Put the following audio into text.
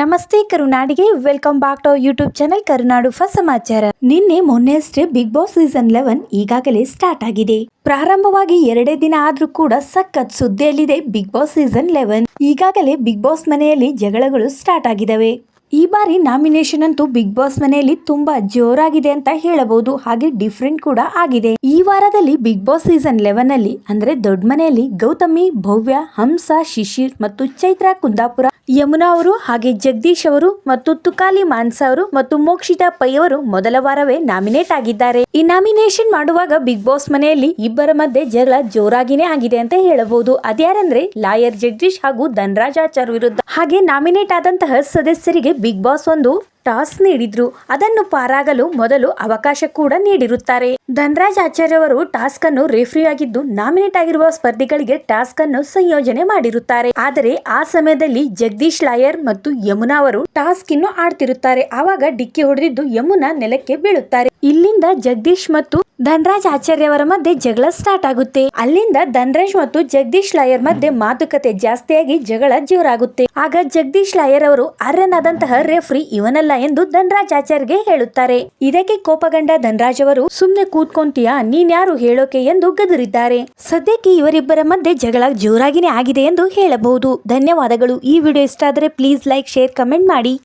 ನಮಸ್ತೆ ಕರುನಾಡಿಗೆ welcome back to YouTube channel Karunadu first ಸಮಾಚಾರ. ನಿನ್ನೆ ಮೊನ್ನೆಯಷ್ಟೇ ಬಿಗ್ ಬಾಸ್ ಸೀಸನ್ ಲೆವೆನ್ ಈಗಾಗಲೇ ಸ್ಟಾರ್ಟ್ ಆಗಿದೆ. ಪ್ರಾರಂಭವಾಗಿ ಎರಡೇ ದಿನ ಆದ್ರೂ ಕೂಡ ಸಖತ್ ಸುದ್ದಿಯಲ್ಲಿದೆ ಬಿಗ್ ಬಾಸ್ ಸೀಸನ್ ಲೆವೆನ್ ಈಗಾಗಲೇ ಬಿಗ್ ಬಾಸ್ ಮನೆಯಲ್ಲಿ ಜಗಳಗಳು ಸ್ಟಾರ್ಟ್ ಆಗಿದವೆ ಈ ಬಾರಿ ನಾಮಿನೇಷನ್ ಅಂತೂ ಬಿಗ್ ಬಾಸ್ ಮನೆಯಲ್ಲಿ ತುಂಬಾ ಜೋರಾಗಿದೆ ಅಂತ ಹೇಳಬಹುದು. ಹಾಗೆ ಡಿಫ್ರೆಂಟ್ ಕೂಡ ಆಗಿದೆ. ಈ ವಾರದಲ್ಲಿ ಬಿಗ್ ಬಾಸ್ ಸೀಸನ್ ಲೆವೆನ್ ಅಲ್ಲಿ ಅಂದ್ರೆ ದೊಡ್ಡ ಮನೆಯಲ್ಲಿ ಗೌತಮಿ, ಭವ್ಯ, ಹಂಸ, ಶಿಶಿರ್ ಮತ್ತು ಚೈತ್ರ ಕುಂದಾಪುರ ಯಮುನಾ ಅವರು ಹಾಗೆ ಜಗದೀಶ್ ಅವರು ಮತ್ತು ತುಕಾಲಿ ಮಾನ್ಸ ಅವರು ಮತ್ತು ಮೋಕ್ಷಿತಾ ಪೈ ಅವರು ಮೊದಲ ವಾರವೇ ನಾಮಿನೇಟ್ ಆಗಿದ್ದಾರೆ. ಈ ನಾಮಿನೇಷನ್ ಮಾಡುವಾಗ ಬಿಗ್ ಬಾಸ್ ಮನೆಯಲ್ಲಿ ಇಬ್ಬರ ಮಧ್ಯೆ ಜಗಳ ಜೋರಾಗಿನೇ ಆಗಿದೆ ಅಂತ ಹೇಳಬಹುದು. ಅದ್ಯಾರಂದ್ರೆ ಲಾಯರ್ ಜಗದೀಶ್ ಹಾಗೂ ಧನರಾಜ್ ಆಚಾರ್ ವಿರುದ್ಧ. ಹಾಗೆ ನಾಮಿನೇಟ್ ಆದಂತಹ ಸದಸ್ಯರಿಗೆ ಬಿಗ್ ಬಾಸ್ ಒಂದು ಟಾಸ್ ನೀಡಿದ್ರು. ಅದನ್ನು ಪಾರಾಗಲು ಮೊದಲು ಅವಕಾಶ ಕೂಡ ನೀಡಿರುತ್ತಾರೆ. ಧನರಾಜ್ ಆಚಾರ್ಯ ಅವರು ಟಾಸ್ಕ್ ಅನ್ನು ರೆಫ್ರಿ ಆಗಿದ್ದು ನಾಮಿನೇಟ್ ಆಗಿರುವ ಸ್ಪರ್ಧಿಗಳಿಗೆ ಟಾಸ್ಕ್ ಅನ್ನು ಸಂಯೋಜನೆ ಮಾಡಿರುತ್ತಾರೆ. ಆದರೆ ಆ ಸಮಯದಲ್ಲಿ ಜಗದೀಶ್ ಲಾಯರ್ ಮತ್ತು ಯಮುನಾ ಅವರು ಟಾಸ್ಕ್ ಇನ್ನು ಆಡ್ತಿರುತ್ತಾರೆ. ಆವಾಗ ಡಿಕ್ಕಿ ಹೊಡೆದಿದ್ದು ಯಮುನಾ ನೆಲಕ್ಕೆ ಬೀಳುತ್ತಾರೆ. ಇಲ್ಲಿಂದ ಜಗದೀಶ್ ಮತ್ತು ಧನರಾಜ್ ಆಚಾರ್ಯ ಅವರ ಮಧ್ಯೆ ಜಗಳ ಸ್ಟಾರ್ಟ್ ಆಗುತ್ತೆ. ಅಲ್ಲಿಂದ ಧನರಾಜ್ ಮತ್ತು ಜಗದೀಶ್ ಲಾಯರ್ ಮಧ್ಯೆ ಮಾತುಕತೆ ಜಾಸ್ತಿಯಾಗಿ ಜಗಳ ಜೋರಾಗುತ್ತೆ. ಆಗ ಜಗದೀಶ್ ಲಾಯರ್ ಅವರು ಅರ್ಹನಾದಂತಹ ರೆಫ್ರಿ ಇವನಲ್ಲ ಎಂದು ಧನರಾಜ್ ಆಚಾರ್ಯಗೆ ಹೇಳುತ್ತಾರೆ. ಇದಕ್ಕೆ ಕೋಪಗಂಡ ಧನರಾಜ್ ಅವರು ಸುಮ್ನೆ ಕೂತ್ಕೊಂತೀಯಾ? ನೀನ್ಯಾರು ಹೇಳೋಕೆ ಎಂದು ಗದರಿದ್ದಾರೆ. ಸದ್ಯಕ್ಕೆ ಇವರಿಬ್ಬರ ಮಧ್ಯೆ ಜಗಳ ಜೋರಾಗಿನೇ ಆಗಿದೆ ಎಂದು ಹೇಳಬಹುದು. ಧನ್ಯವಾದಗಳು. ಈ ವಿಡಿಯೋ ಇಷ್ಟ ಆದರೆ ಪ್ಲೀಸ್ ಲೈಕ್ ಶೇರ್ ಕಮೆಂಟ್ ಮಾಡಿ.